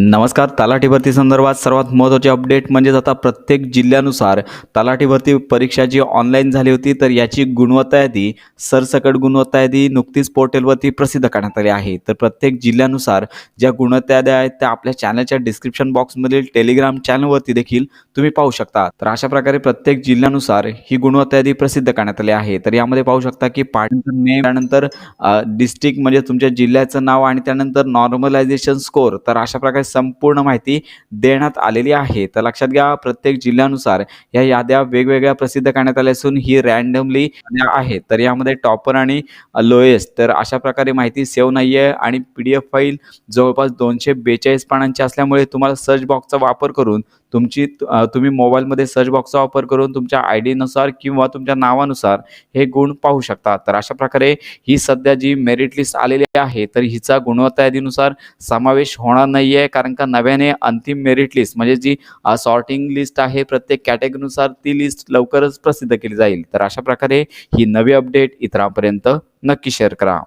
नमस्कार तलाठी भरती संदर्भात सर्वात महत्त्वाचे अपडेट म्हणजेच आता प्रत्येक जिल्ह्यानुसार तलाठी भरती परीक्षा जी ऑनलाईन झाली होती तर याची गुणवत्ता यादी सरसकट गुणवत्ता यादी नुकतीच पोर्टलवरती प्रसिद्ध करण्यात आली आहे. तर प्रत्येक जिल्ह्यानुसार ज्या गुणवत्ता याद्या आहेत त्या आपल्या चॅनलच्या डिस्क्रिप्शन बॉक्समधील टेलिग्राम चॅनलवरती देखील तुम्ही पाहू शकता. तर अशा प्रकारे प्रत्येक जिल्ह्यानुसार ही गुणवत्ता यादी प्रसिद्ध करण्यात आली आहे. तर यामध्ये पाहू शकता की पाटण नेम त्यानंतर डिस्ट्रिक्ट म्हणजे तुमच्या जिल्ह्याचं नाव आणि त्यानंतर नॉर्मलायझेशन स्कोर तर अशा प्रकारे संपूर्ण माहिती देण्यात आलेली आहे. तर लक्षात घ्या प्रत्येक जिल्ह्यानुसार या याद्या वेगवेगळ्या प्रसिद्ध करण्यात आल्या असून ही रॅन्डमली आहे तर यामध्ये टॉपर आणि लोएस्ट तर अशा प्रकारे माहिती सेव्ह नाही आहे आणि पी डी एफ फाईल जवळपास दोनशे बेचाळीस पानांची असल्यामुळे तुम्हाला सर्च बॉक्सचा वापर करून तुमची तुम्ही मोबाईलमध्ये सर्च बॉक्सचा वापर करून तुमच्या आय डीनुसार किंवा तुमच्या नावानुसार हे गुण पाहू शकता. तर अशा प्रकारे ही सध्या जी मेरिट लिस्ट आलेली आहे तर हिचा गुणवत्ता यादीनुसार समावेश होणार नाही आहे कारण का नव्याने अंतिम मेरिट लिस्ट म्हणजे जी सॉर्टिंग लिस्ट आहे प्रत्येक कॅटेगरीनुसार ती लिस्ट लवकरच प्रसिद्ध केली जाईल. तर अशा प्रकारे ही नवी अपडेट इतरांपर्यंत नक्की शेअर करा.